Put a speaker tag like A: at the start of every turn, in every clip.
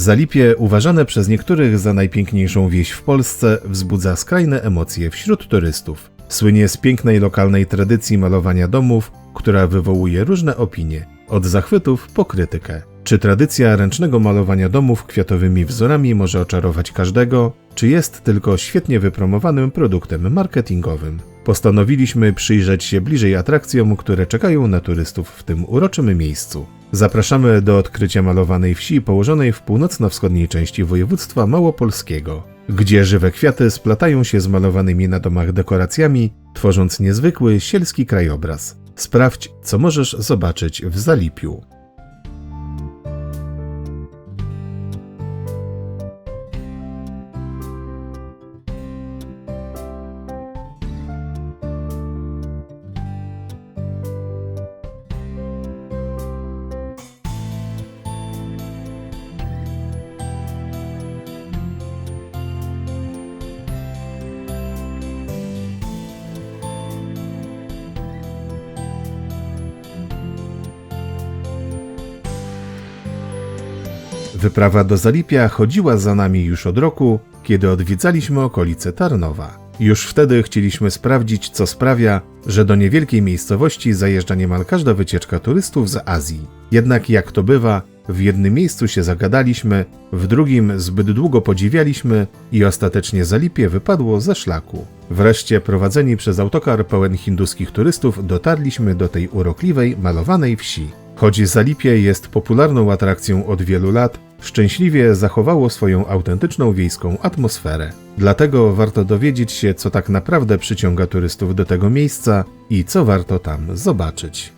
A: Zalipie, uważane przez niektórych za najpiękniejszą wieś w Polsce, wzbudza skrajne emocje wśród turystów. Słynie z pięknej lokalnej tradycji malowania domów, która wywołuje różne opinie, od zachwytów po krytykę. Czy tradycja ręcznego malowania domów kwiatowymi wzorami może oczarować każdego, czy jest tylko świetnie wypromowanym produktem marketingowym? Postanowiliśmy przyjrzeć się bliżej atrakcjom, które czekają na turystów w tym uroczym miejscu. Zapraszamy do odkrycia malowanej wsi położonej w północno-wschodniej części województwa małopolskiego, gdzie żywe kwiaty splatają się z malowanymi na domach dekoracjami, tworząc niezwykły sielski krajobraz. Sprawdź, co możesz zobaczyć w Zalipiu. Wyprawa do Zalipia chodziła za nami już od roku, kiedy odwiedzaliśmy okolice Tarnowa. Już wtedy chcieliśmy sprawdzić, co sprawia, że do niewielkiej miejscowości zajeżdża niemal każda wycieczka turystów z Azji. Jednak jak to bywa, w jednym miejscu się zagadaliśmy, w drugim zbyt długo podziwialiśmy i ostatecznie Zalipie wypadło ze szlaku. Wreszcie, prowadzeni przez autokar pełen hinduskich turystów, dotarliśmy do tej urokliwej, malowanej wsi. Choć Zalipie jest popularną atrakcją od wielu lat, szczęśliwie zachowało swoją autentyczną wiejską atmosferę. Dlatego warto dowiedzieć się, co tak naprawdę przyciąga turystów do tego miejsca i co warto tam zobaczyć.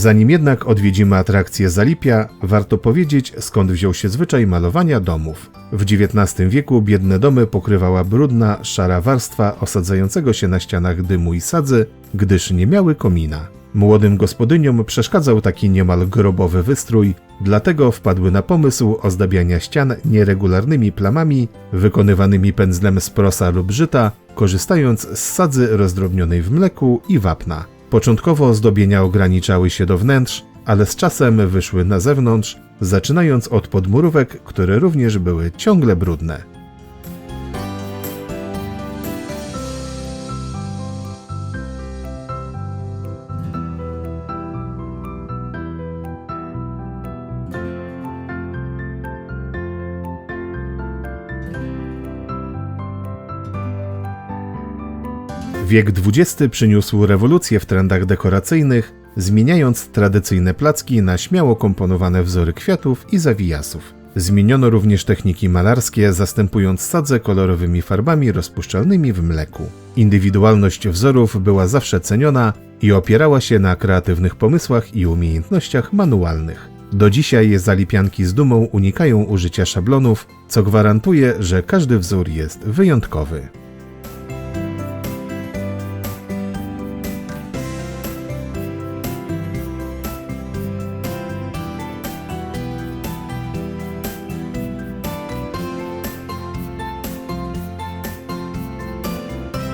A: Zanim jednak odwiedzimy atrakcję Zalipia, warto powiedzieć, skąd wziął się zwyczaj malowania domów. W XIX wieku biedne domy pokrywała brudna, szara warstwa osadzającego się na ścianach dymu i sadzy, gdyż nie miały komina. Młodym gospodyniom przeszkadzał taki niemal grobowy wystrój, dlatego wpadły na pomysł ozdabiania ścian nieregularnymi plamami wykonywanymi pędzlem z prosa lub żyta, korzystając z sadzy rozdrobnionej w mleku i wapna. Początkowo ozdobienia ograniczały się do wnętrz, ale z czasem wyszły na zewnątrz, zaczynając od podmurówek, które również były ciągle brudne. Wiek XX przyniósł rewolucję w trendach dekoracyjnych, zmieniając tradycyjne placki na śmiało komponowane wzory kwiatów i zawijasów. Zmieniono również techniki malarskie, zastępując sadze kolorowymi farbami rozpuszczalnymi w mleku. Indywidualność wzorów była zawsze ceniona i opierała się na kreatywnych pomysłach i umiejętnościach manualnych. Do dzisiaj zalipianki z dumą unikają użycia szablonów, co gwarantuje, że każdy wzór jest wyjątkowy.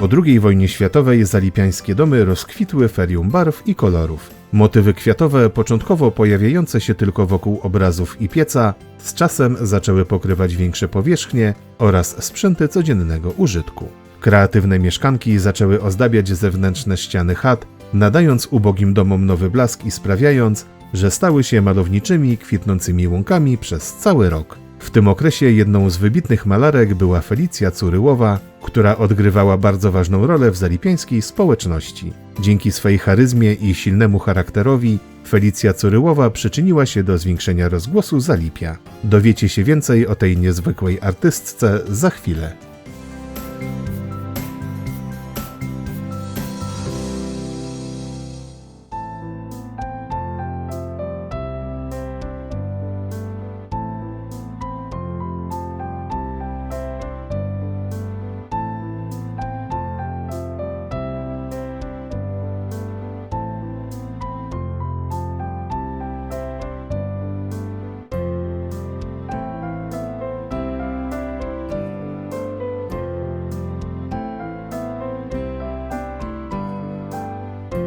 A: Po II wojnie światowej zalipiańskie domy rozkwitły ferium barw i kolorów. Motywy kwiatowe, początkowo pojawiające się tylko wokół obrazów i pieca, z czasem zaczęły pokrywać większe powierzchnie oraz sprzęty codziennego użytku. Kreatywne mieszkanki zaczęły ozdabiać zewnętrzne ściany chat, nadając ubogim domom nowy blask i sprawiając, że stały się malowniczymi, kwitnącymi łąkami przez cały rok. W tym okresie jedną z wybitnych malarek była Felicja Curyłowa, która odgrywała bardzo ważną rolę w zalipiańskiej społeczności. Dzięki swej charyzmie i silnemu charakterowi Felicja Curyłowa przyczyniła się do zwiększenia rozgłosu Zalipia. Dowiecie się więcej o tej niezwykłej artystce za chwilę.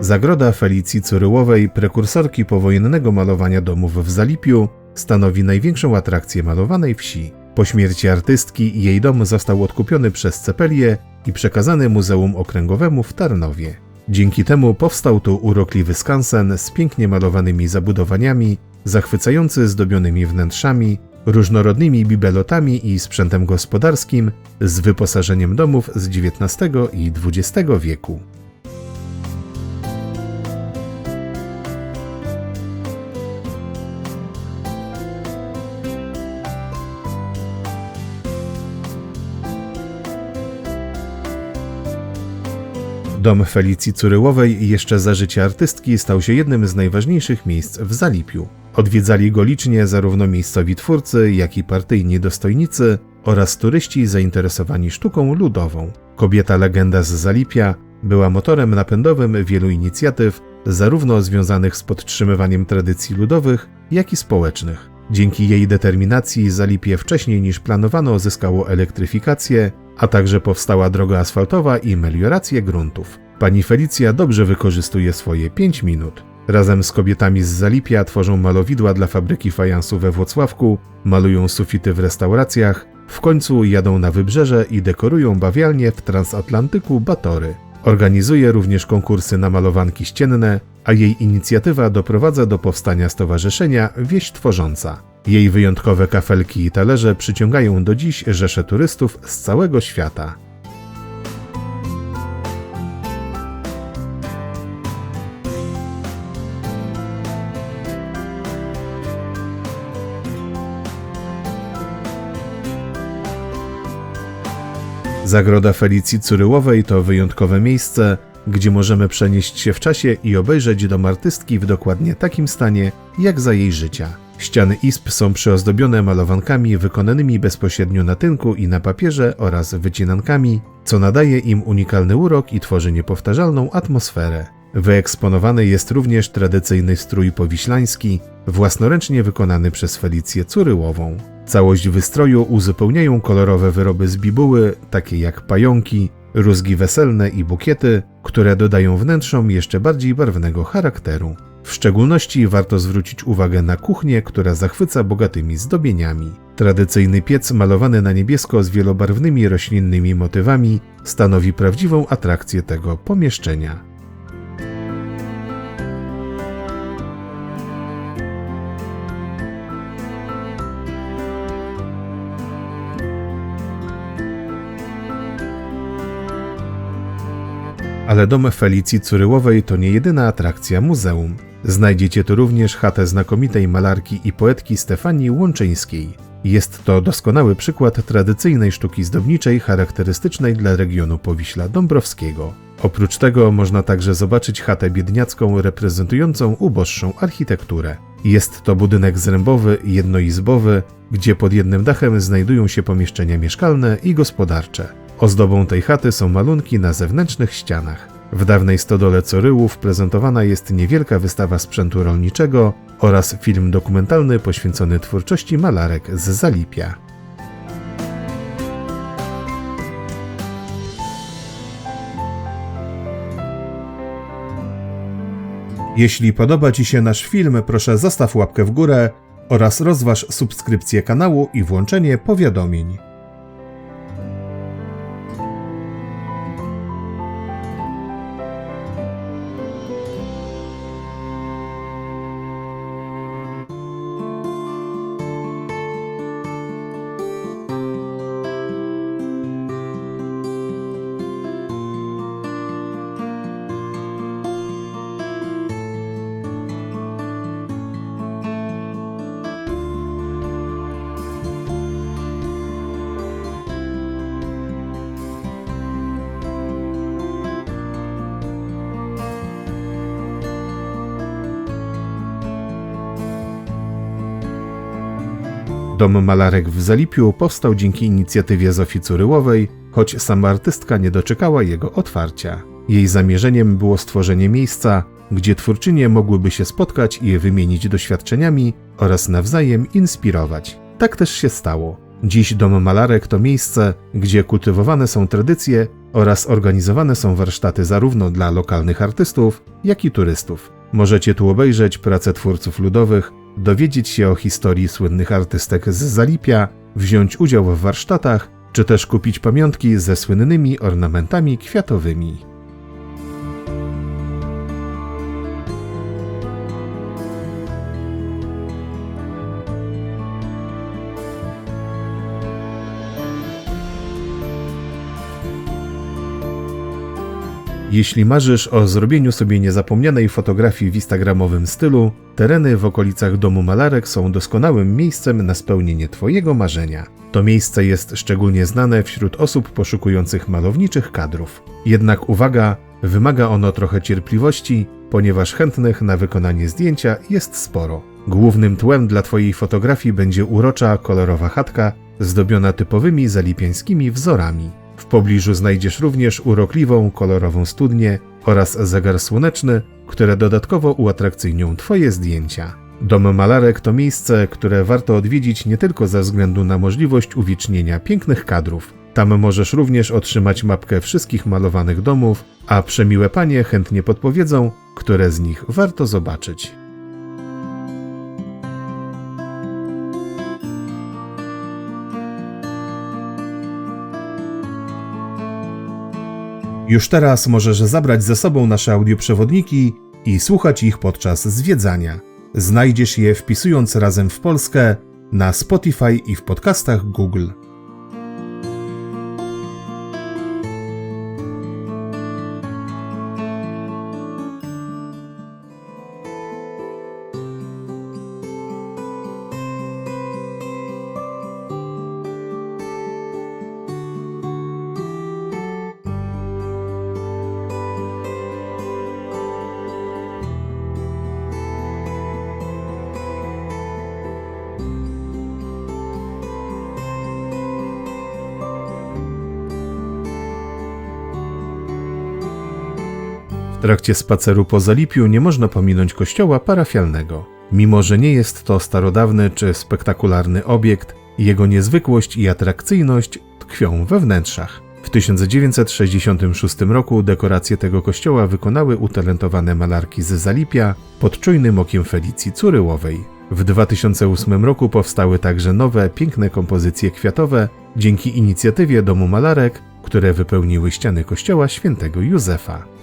A: Zagroda Felicji Curyłowej, prekursorki powojennego malowania domów w Zalipiu, stanowi największą atrakcję malowanej wsi. Po śmierci artystki jej dom został odkupiony przez Cepelię i przekazany Muzeum Okręgowemu w Tarnowie. Dzięki temu powstał tu urokliwy skansen z pięknie malowanymi zabudowaniami, zachwycający zdobionymi wnętrzami, różnorodnymi bibelotami i sprzętem gospodarskim, z wyposażeniem domów z XIX i XX wieku. Dom Felicji Curyłowej jeszcze za życia artystki stał się jednym z najważniejszych miejsc w Zalipiu. Odwiedzali go licznie zarówno miejscowi twórcy, jak i partyjni dostojnicy oraz turyści zainteresowani sztuką ludową. Kobieta legenda z Zalipia była motorem napędowym wielu inicjatyw, zarówno związanych z podtrzymywaniem tradycji ludowych, jak i społecznych. Dzięki jej determinacji Zalipie wcześniej niż planowano zyskało elektryfikację, a także powstała droga asfaltowa i meliorację gruntów. Pani Felicja dobrze wykorzystuje swoje 5 minut. Razem z kobietami z Zalipia tworzą malowidła dla fabryki fajansu we Włocławku, malują sufity w restauracjach, w końcu jadą na wybrzeże i dekorują bawialnie w transatlantyku Batory. Organizuje również konkursy na malowanki ścienne, a jej inicjatywa doprowadza do powstania stowarzyszenia Wieś Tworząca. Jej wyjątkowe kafelki i talerze przyciągają do dziś rzesze turystów z całego świata. Zagroda Felicji Curyłowej to wyjątkowe miejsce, gdzie możemy przenieść się w czasie i obejrzeć dom artystki w dokładnie takim stanie, jak za jej życia. Ściany izb są przyozdobione malowankami wykonanymi bezpośrednio na tynku i na papierze oraz wycinankami, co nadaje im unikalny urok i tworzy niepowtarzalną atmosferę. Wyeksponowany jest również tradycyjny strój powiślański, własnoręcznie wykonany przez Felicję Curyłową. Całość wystroju uzupełniają kolorowe wyroby z bibuły, takie jak pająki, rózgi weselne i bukiety, które dodają wnętrzom jeszcze bardziej barwnego charakteru. W szczególności warto zwrócić uwagę na kuchnię, która zachwyca bogatymi zdobieniami. Tradycyjny piec malowany na niebiesko z wielobarwnymi roślinnymi motywami stanowi prawdziwą atrakcję tego pomieszczenia. Ale dom Felicji Curyłowej to nie jedyna atrakcja muzeum. Znajdziecie tu również chatę znakomitej malarki i poetki Stefanii Łączyńskiej. Jest to doskonały przykład tradycyjnej sztuki zdobniczej charakterystycznej dla regionu Powiśla Dąbrowskiego. Oprócz tego można także zobaczyć chatę biedniacką reprezentującą uboższą architekturę. Jest to budynek zrębowy, jednoizbowy, gdzie pod jednym dachem znajdują się pomieszczenia mieszkalne i gospodarcze. Ozdobą tej chaty są malunki na zewnętrznych ścianach. W dawnej stodole Coryłów prezentowana jest niewielka wystawa sprzętu rolniczego oraz film dokumentalny poświęcony twórczości malarek z Zalipia. Jeśli podoba Ci się nasz film, proszę zostaw łapkę w górę oraz rozważ subskrypcję kanału i włączenie powiadomień. Dom malarek w Zalipiu powstał dzięki inicjatywie Zofii Curyłowej, choć sama artystka nie doczekała jego otwarcia. Jej zamierzeniem było stworzenie miejsca, gdzie twórczynie mogłyby się spotkać i wymienić doświadczeniami oraz nawzajem inspirować. Tak też się stało. Dziś Dom Malarek to miejsce, gdzie kultywowane są tradycje oraz organizowane są warsztaty zarówno dla lokalnych artystów, jak i turystów. Możecie tu obejrzeć prace twórców ludowych, dowiedzieć się o historii słynnych artystek z Zalipia, wziąć udział w warsztatach, czy też kupić pamiątki ze słynnymi ornamentami kwiatowymi. Jeśli marzysz o zrobieniu sobie niezapomnianej fotografii w instagramowym stylu, tereny w okolicach domu malarek są doskonałym miejscem na spełnienie Twojego marzenia. To miejsce jest szczególnie znane wśród osób poszukujących malowniczych kadrów. Jednak uwaga, wymaga ono trochę cierpliwości, ponieważ chętnych na wykonanie zdjęcia jest sporo. Głównym tłem dla Twojej fotografii będzie urocza, kolorowa chatka, zdobiona typowymi zalipiańskimi wzorami. Pobliżu znajdziesz również urokliwą, kolorową studnię oraz zegar słoneczny, które dodatkowo uatrakcyjnią Twoje zdjęcia. Dom Malarek to miejsce, które warto odwiedzić nie tylko ze względu na możliwość uwiecznienia pięknych kadrów. Tam możesz również otrzymać mapkę wszystkich malowanych domów, a przemiłe panie chętnie podpowiedzą, które z nich warto zobaczyć. Już teraz możesz zabrać ze sobą nasze audioprzewodniki i słuchać ich podczas zwiedzania. Znajdziesz je wpisując razem w Polskę na Spotify i w podcastach Google. Trakcie spaceru po Zalipiu nie można pominąć kościoła parafialnego. Mimo, że nie jest to starodawny czy spektakularny obiekt, jego niezwykłość i atrakcyjność tkwią we wnętrzach. W 1966 roku dekoracje tego kościoła wykonały utalentowane malarki z Zalipia pod czujnym okiem Felicji Curyłowej. W 2008 roku powstały także nowe, piękne kompozycje kwiatowe dzięki inicjatywie Domu Malarek, które wypełniły ściany kościoła świętego Józefa.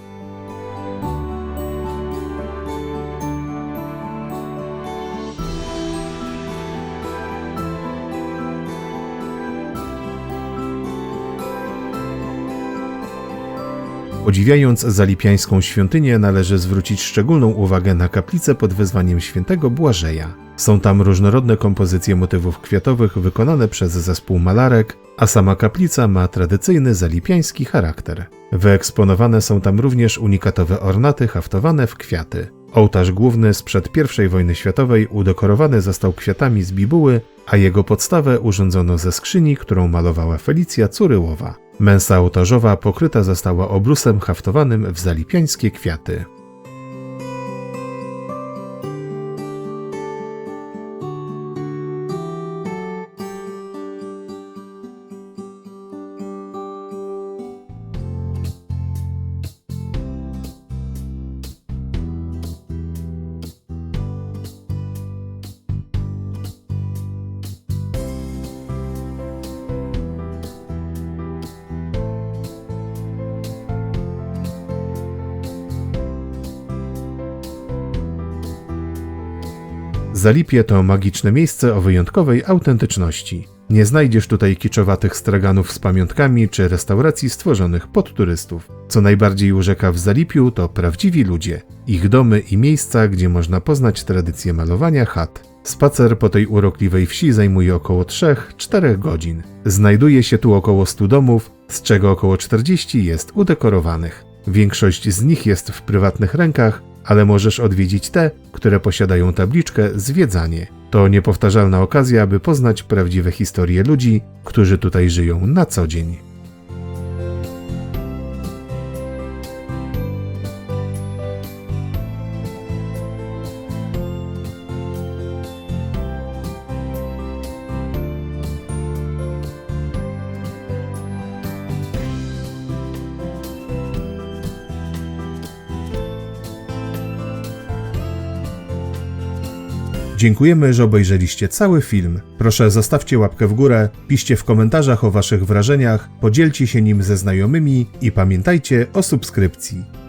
A: Podziwiając zalipiańską świątynię, należy zwrócić szczególną uwagę na kaplicę pod wezwaniem świętego Błażeja. Są tam różnorodne kompozycje motywów kwiatowych wykonane przez zespół malarek, a sama kaplica ma tradycyjny zalipiański charakter. Wyeksponowane są tam również unikatowe ornaty haftowane w kwiaty. Ołtarz główny sprzed I wojny światowej udekorowany został kwiatami z bibuły, a jego podstawę urządzono ze skrzyni, którą malowała Felicja Curyłowa. Mensa ołtarzowa pokryta została obrusem haftowanym w zalipiańskie kwiaty. Zalipie to magiczne miejsce o wyjątkowej autentyczności. Nie znajdziesz tutaj kiczowatych straganów z pamiątkami czy restauracji stworzonych pod turystów. Co najbardziej urzeka w Zalipiu to prawdziwi ludzie, ich domy i miejsca, gdzie można poznać tradycję malowania chat. Spacer po tej urokliwej wsi zajmuje około 3-4 godzin. Znajduje się tu około 100 domów, z czego około 40 jest udekorowanych. Większość z nich jest w prywatnych rękach, ale możesz odwiedzić te, które posiadają tabliczkę Zwiedzanie. To niepowtarzalna okazja, aby poznać prawdziwe historie ludzi, którzy tutaj żyją na co dzień. Dziękujemy, że obejrzeliście cały film. Proszę zostawcie łapkę w górę, piszcie w komentarzach o waszych wrażeniach, podzielcie się nim ze znajomymi i pamiętajcie o subskrypcji.